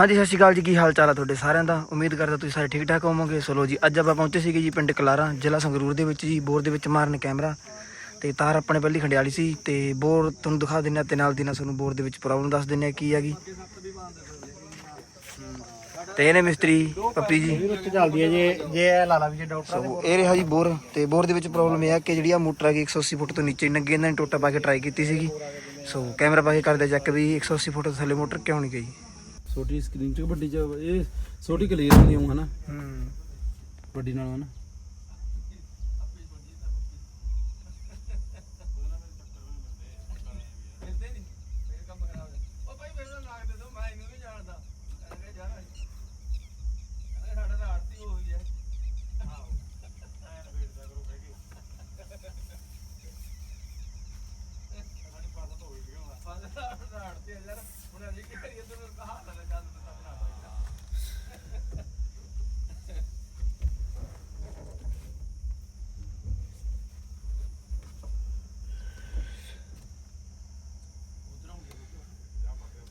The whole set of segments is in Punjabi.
ਹਾਂਜੀ, ਸਤਿ ਸ਼੍ਰੀ ਅਕਾਲ ਜੀ। ਕੀ ਹਾਲ ਚਾਲ ਆ ਤੁਹਾਡੇ ਸਾਰਿਆਂ ਦਾ? ਉਮੀਦ ਕਰਦਾ ਤੁਸੀਂ ਸਾਰੇ ਠੀਕ ਠਾਕ ਹੋਵੋਗੇ। ਸੋ ਲੋ ਜੀ, ਅੱਜ ਆਪਾਂ ਪਹੁੰਚੇ ਸੀਗੇ ਜੀ ਪਿੰਡ ਕਲਾਰਾ, ਜ਼ਿਲ੍ਹਾ ਸੰਗਰੂਰ ਦੇ ਵਿੱਚ ਜੀ, ਬੋਰ ਦੇ ਵਿੱਚ ਮਾਰਨ ਕੈਮਰਾ। ਤੇ ਤਾਰ ਆਪਣੇ ਪਹਿਲੀ ਖੰਡਿਆਲੀ ਸੀ ਤੇ ਬੋਰ ਤੁਹਾਨੂੰ ਦਿਖਾ ਦਿੰਨੇ ਤੇ ਨਾਲ ਦੀ ਨਾਲ ਤੁਹਾਨੂੰ ਬੋਰ ਦੇ ਵਿੱਚ ਪ੍ਰੋਬਲਮ ਦੱਸ ਦਿੰਨੇ ਕੀ ਹੈਗੀ ਤੇ ਇਹਨੇ ਮਿਸਤਰੀ, ਪੱਪੀ ਜੀ। ਚੱਲਦੀ ਹੈ ਜੇ ਜੇ ਇਹ ਲਾ ਵੀ ਜੇ ਡਾਕਟਰ ਸੋ ਇਹ ਰਿਹਾ ਜੀ ਬੋਰ ਤੇ ਬੋਰ ਦੇ ਵਿੱਚ ਪ੍ਰੋਬਲਮ ਇਹ ਆ ਕਿ ਜਿਹੜੀ ਆ ਮੋਟਰ ਹੈਗੀ 180 ਫੁੱਟ ਤੋਂ ਨੀਚੇ, ਨੰਗੇ ਇਹਨਾਂ ਨੇ ਟੋਟਾ ਪਾ ਕੇ ਟਰਾਈ ਕੀਤੀ ਸੀਗੀ। ਸੋ ਕੈਮਰਾ ਪਾ ਕੇ ਕਰਦੇ ਚੈੱਕ ਵੀ 180 ਫੁੱਟ ਥੱਲੇ ਮੋਟਰ ਕਿਉਂ ਨਹੀਂ ਗਈ। ਛੋਟੀ ਸਕਰੀਨ ਚ ਵੱਡੀ ਚ ਇਹ ਛੋਟੀ ਕਲੀਅਰ ਹੁੰਦੀ ਹੂੰ ਹਨਾ? ਹੂੰ। ਵੱਡੀ ਨਾਲੋਂ ਹਨਾ?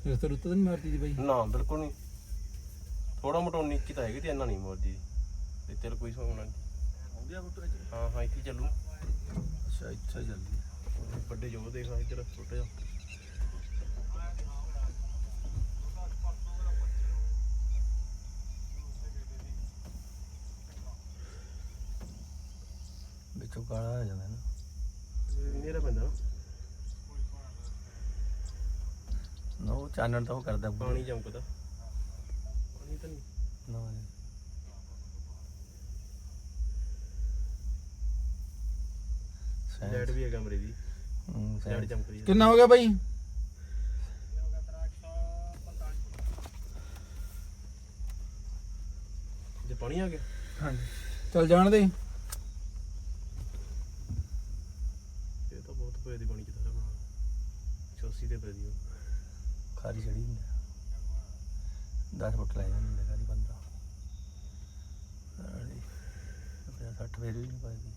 ਰਸਤਾ ਰੁੱਤਾ ਤਾਂ ਨਹੀਂ ਮਾਰਦੀ ਜੀ ਬਾਈ। ਨਾ ਬਿਲਕੁਲ ਨਹੀਂ ਥੋੜਾ ਮੋਟਾ ਨੀਚੀ ਤਾਂ ਹੈਗੀ ਤੇ ਇੰਨਾ ਨਹੀਂ ਮੋੜਦੀ। ਤੇ ਤੇਲ ਕੋਈ ਸੋਣਾ ਨਹੀਂ ਹਾਂ ਹਾਂ ਇੱਥੇ ਚੱਲੂ। ਅੱਛਾ ਇੱਛਾ ਜਲਦੀ ਵੱਡੇ ਜੋ ਦੇਖ ਇੱਧਰ ਛੋਟਾ ਜਿਹਾ। ਵਿੱਚੋਂ ਕਾਲਾ ਆ ਜਾਂਦਾ ਨਾ ਨੇਰਾ ਪੈਂਦਾ ਨਾ ਨਾ ਉਹ ਚਾਨਣ ਤਾਂ ਉਹ ਕਰਦਾ ਪਾਣੀ ਚਮਕਦਾ। ਪਾਣੀ ਤਾਂ ਨਹੀਂ। ਨਾ। ਲਾਈਟ ਵੀ ਹੈ ਕਮਰੇ ਦੀ। ਲਾਈਟ ਚਮਕਦੀ ਹੈ। ਕਿੰਨਾ ਹੋ ਗਿਆ ਬਾਈ? ਜੇ ਪਾਣੀ ਆ ਗਿਆ। ਹਾਂਜੀ। ਚੱਲ ਜਾਣ ਦੇ। ਇਹ ਤਾਂ ਬਹੁਤ ਪਏ ਦੀ ਪਾਣੀ ਕਿਤਾ। ਬਣਾ 86 ਦੇ ਪਏ ਦੀ ਉਹ। ਖਾਰੀ ਛੜੀ ਹੁੰਦੀ 10 ਫੁੱਟ ਲੈ ਜਾਂਦੇ ਖਾਰੀ 15 ਸਾਡੀ 60 ਫੇਰ ਵੀ ਨਹੀਂ ਪਾਈਦੀ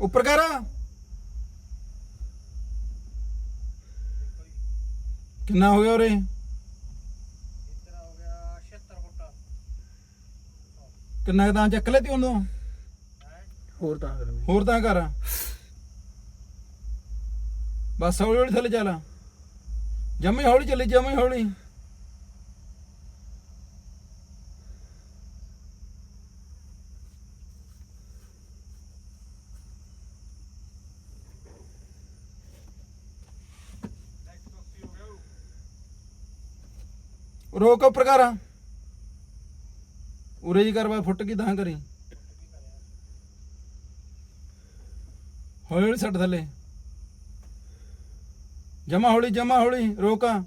ਉੱਪਰ ਕਰ। ਕਿੰਨਾ ਹੋ ਗਿਆ ਉਰੇ? ਕਿੰਨਾ ਕੁ ਤਾਂ ਚੱਕ ਲੈਤੀ ਉਹਨੂੰ? ਹੋਰ ਤਾਂ ਕਰੋ ਹੋਰ ਤਾਂ ਕਰ। ਬਸ ਹੌਲੀ ਹੌਲੀ ਥੱਲੇ ਚੱਲ। ਜਮੇ ਹੌਲੀ ਚੱਲੀ, ਜਮੇ ਹੌਲੀ। ਰੋਕ ਉੱਪਰ ਕਰ। ਉਰੇ ਜੀ ਕਰ ਬਾ ਫੁੱਟ ਕੀ ਤਾਂ ਕਰੀ। ਹੌਲੀ ਹੌਲੀ ਛੱਡ ਥੱਲੇ। ਜਮਾ ਹੌਲੀ ਜਮਾ ਹੌਲੀ ਰੋਕ ਆ।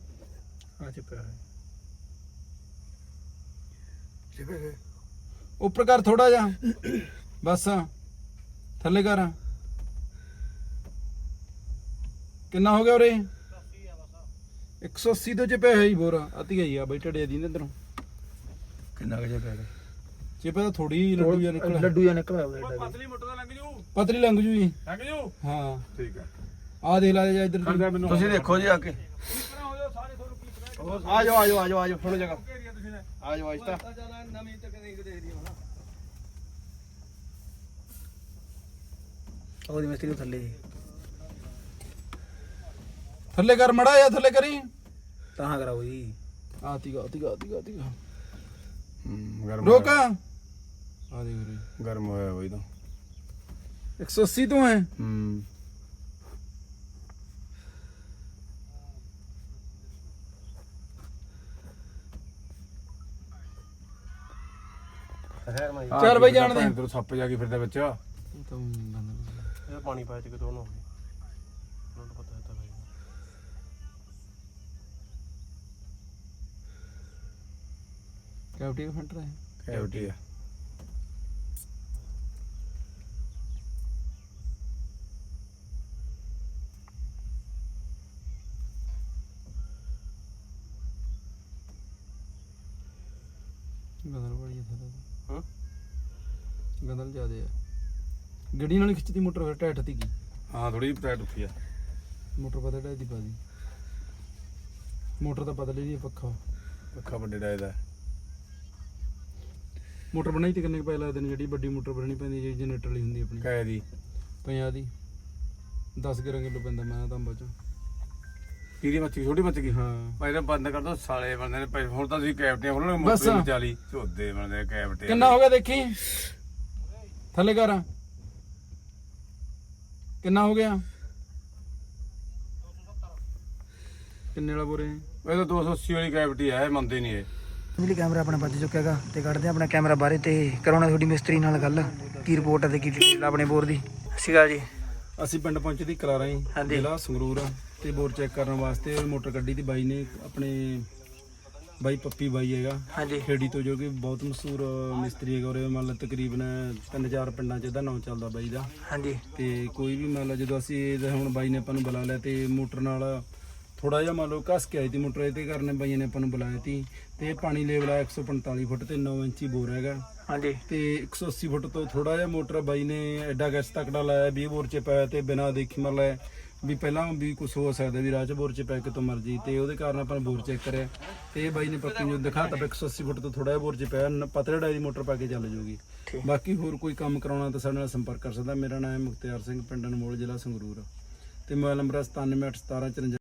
ਚੁੱਪਿਆ ਹੈ ਉੱਪਰ ਕਰ ਥੋੜਾ ਜਿਹਾ। ਬਸ ਥੱਲੇ ਕਰ। ਕਿੰਨਾ ਹੋ ਗਿਆ ਉਰੇ? 180 ਤੋਂ ਚਪਿਆ ਹੈ ਜੀ ਬੋਰਾ। ਅਤੀ ਗਈ ਆ ਬਈ ਟੜਿਆ ਦੀ ਇਧਰੋਂ। ਕਿੰਨਾ ਕੁ ਚਪਿਆ ਚਪਿਆ ਤਾਂ ਥੋੜੀ ਲੱਡੂ ਜਿਹਾ ਨਿਕਲਿਆ ਲੱਡੂ ਜਾਂ ਨਿਕਲਿਆ ਵੀ। ਪਤਲੀ ਮੋਟਰ ਦਾ ਲੰਘ ਜੂ। ਪਤਲੀ ਲੰਘ ਜੂ ਜੀ। ਲੰਘ ਜੂ। ਹਾਂ। ਠੀਕ ਹੈ ਆ ਦੇਖ ਲੈ ਜਾ ਇੱਧਰ ਤੁਸੀਂ ਦੇਖੋ ਜੀ ਆ ਕੇ। ਆ ਜਾਓ ਆ ਜਾਓ ਆ ਜਾਓ ਆ ਜਾਓ ਹੁਣ ਜਗ੍ਹਾ। ਆ ਜਾਓ ਆਇਸਤਾ ਉਹਦੀ ਮਿਸਤਰੀ ਨੂੰ ਥੱਲੇ ਜੀ। ਥੱਲੇ ਕਰ ਮੜਾ ਜਾ ਥੱਲੇ ਕਰੀ। ਤਾਂ ਕਰਾਓ ਜੀ। ਆਤੀ ਗਾ ਆਤੀ ਗਾ ਆਤੀ ਗਾ ਆਤੀ ਗਾ ਗਰਮ ਰੋਕ ਆ ਦੇਖ ਗਰਮ ਹੋਇਆ ਬਈ ਤਾਂ 180 ਤੋਂ ਹੈ? ਹੂੰ। ਚੱਲ ਬਈ ਜਾਣ ਦੇ। ਤੇਰੇ ਸੱਪ ਜਾ ਕੇ ਫਿਰਦਾ ਵਿੱਚ। ਤਾਂ ਬੰਦ ਇਹ ਪਾਣੀ ਪਾਇਆ ਤੇ ਕਿਤੋਂ ਨਾ ਹੋਵੇ। ਉਹਨਾਂ ਨੂੰ ਪਤਾ ਹੈ ਤਾਂ ਭਾਈ ਕੈਵਟੀ ਫੰਟਰ ਹੈ। ਕੈਵਟੀ ਆ। ਗੰਦਲ ਬੜੀ ਹੈ ਥੱਲੇ ਹਾਂ? ਗੰਦਲ ਜ਼ਿਆਦੇ ਆ। ਗੱਡੀ ਨਾਲ ਹੀ ਖਿੱਚਦੀ ਮੋਟਰ ਫਿਰ ਟਾਇਟ ਤੀ ਕੀ? ਹਾਂ ਥੋੜੀ ਟਾਈਟ ਉੱਠੀ ਆ। ਮੋਟਰ ਪਤਾ ਟਾਇਟ ਦੀ ਪਾ ਦੀ। ਮੋਟਰ ਤਾਂ ਪਤਲੀ ਦੀ ਆ, ਪੱਖਾ। ਪੱਖਾ ਵੱਡੇ ਡਾਇ ਦਾ। ਮੋਟਰ ਬਣਾਈ ਤੇ ਕਿੰਨੇ ਕੁ ਪੈਸੇ ਲੱਗਦੇ ਨੇ? ਜਿਹੜੀ ਵੱਡੀ ਮੋਟਰ ਬਣਾਣੀ ਪੈਂਦੀ ਜਿਹੜੀ ਜਨਰੇਟਰ ਵਾਲੀ ਹੁੰਦੀ ਆਪਣੀ। ਕਾਇ ਦੀ। 50 ਦੀ। 10 ਗਿਰਾਂ ਕਿਲੋ ਪੈਂਦਾ ਮੈਂ ਤਾਂ ਬਚ ਕਿਹਦੀ ਮੱਛੀ ਛੋਟੀ ਮੱਛੀ ਹਾਂ। ਪਹਿਲਾਂ ਬੰਦ ਕਰ ਦੋ ਸਾਲੇ ਬੰਦੇ ਨੇ ਪੈਸੇ ਹੁਣ ਤਾਂ ਤੁਸੀਂ ਕੈਪਟਨ ਹੁਣ ਬਸ। ਮੋਟਰ ਚਾਲੀ ਝੋਦੇ ਬੰਦੇ ਕੈਪਟਨ ਕਿੰਨਾ ਹੋ ਗਿਆ ਦੇਖੀ? ਥੱਲੇ ਕਰ। ਕਿੰਨਾ ਹੋ ਗਿਆ? ਕਿੰਨੇ ਵਾਲਾ ਬੋਰੇ? ਇਹ ਤਾਂ 280 ਵਾਲੀ ਕੈਪਟੀ ਹੈ ਇਹ ਮੰਨਦੇ ਨਹੀਂ ਇਹ। ਬਿਜਲੀ ਕੈਮਰਾ ਆਪਣਾ ਵੱਜ ਚੁੱਕਿਆ ਹੈਗਾ ਤੇ ਕੱਢਦੇ ਹਾਂ ਆਪਣਾ ਕੈਮਰਾ ਬਾਹਰੇ ਤੇ ਕਰਾਉਣਾ ਤੁਹਾਡੀ ਮਿਸਤਰੀ ਨਾਲ ਗੱਲ ਕੀ ਰਿਪੋਰਟ ਹੈ ਤੇ ਕੀ ਡਿਟੇਲ ਆਪਣੇ ਬੋਰ ਦੀ। ਸਿਗਾ ਜੀ। ਅਸੀਂ ਪਿੰਡ ਪਹੁੰਚੇ ਦੀ ਕਲਾਰਾ ਹੀ ਹਾਂਜੀ। ਜ਼ਿਲ੍ਹਾ ਸੰਗਰੂਰ। ਆ ਤੇ ਬੋਰ ਚੈੱਕ ਕਰਨ ਵਾਸਤੇ ਮੋਟਰ ਕੱਢੀ ਤੀ ਬਾਈ ਨੇ ਆਪਣੇ ਬਾਈ ਪੱਪੀ ਬਾਈ ਹੈਗਾ। ਹਾਂਜੀ। ਖੇੜੀ ਤੋਂ ਜੋ ਕਿ ਬਹੁਤ ਮਸ਼ਹੂਰ ਮਿਸਤਰੀ ਹੈਗਾ ਔਰ ਮੰਨ ਲਾ ਤਕਰੀਬਨ ਤਿੰਨ ਚਾਰ ਪਿੰਡਾਂ 'ਚ ਇਹਦਾ ਨਾਮ ਚੱਲਦਾ ਬਾਈ ਦਾ। ਹਾਂਜੀ। ਤੇ ਕੋਈ ਵੀ ਮੰਨ ਲਾ ਜਦੋਂ ਅਸੀਂ ਇਹਦਾ ਹੁਣ ਬਾਈ ਨੇ ਆਪਾਂ ਨੂੰ ਬੁਲਾ ਲਿਆ ਤੇ ਮੋਟਰ ਨਾਲ ਥੋੜਾ ਜਿਹਾ ਮੰਨ ਲਓ ਘਸ ਕੇ ਆਈ ਤੀ ਮੋਟਰ ਇਹਦੇ ਕਾਰਨ ਬਾਈਆਂ ਨੇ ਆਪਾਂ ਨੂੰ ਬੁਲਾਇਆ ਤੀ। ਤੇ ਪਾਣੀ ਲੈਵਲ ਆ 145 ਫੁੱਟ ਤੇ 9 ਇੰਚੀ ਬੋਰ ਹੈਗਾ। ਹਾਂਜੀ। ਤੇ 180 ਫੁੱਟ ਤੋਂ ਥੋੜਾ ਜਿਹਾ ਮੋਟਰ ਬਾਈ ਨੇ ਐਡਾ ਗੈਸ ਤਕੜਾ ਲਾਇਆ 20 ਬੋਰ ਚ ਪਾਇਆ ਤੇ ਬਿਨਾਂ ਦੇਖੀ ਮਰ ਲਾਇਆ ਵੀ ਪਹਿਲਾਂ ਵੀ ਕੁਝ ਹੋ ਸਕਦਾ ਵੀ ਰਾਹ ਚ ਬੋਰ ਚ ਪੈ ਕੇ ਤੋਂ ਮਰਜ਼ੀ ਤੇ ਉਹਦੇ ਕਾਰਨ ਆਪਾਂ ਨੇ ਬੋਰ ਚੈੱਕ ਕਰਿਆ। ਤੇ ਇਹ ਬਾਈ ਨੇ ਪੱਪੀ ਨੂੰ ਦਿਖਾਤਾ ਵੀ 180 ਫੁੱਟ ਤੋਂ ਥੋੜਾ ਜਿਹਾ ਬੋਰ ਚ ਪਿਆ ਪਤਲੇ ਡਾਈ ਦੀ ਮੋਟਰ ਪਾ ਕੇ ਚੱਲ ਠੀਕ। ਬਾਕੀ ਹੋਰ ਕੋਈ ਕੰਮ ਕਰਾਉਣਾ ਤਾਂ ਸਾਡੇ ਨਾਲ ਸੰਪਰਕ ਕਰ ਸਕਦਾ। ਮੇਰਾ ਨਾਮ ਹੈ ਮੁਖਤਿਆਰ ਸਿੰਘ ਪਿੰਡ ਅਨਮੋਲ ਜ਼ਿਲ੍ਹਾ ਸੰਗਰੂਰ। ਤੇ ਮੋਬਾਈਲ ਨੰਬਰ ਹੈ 97811754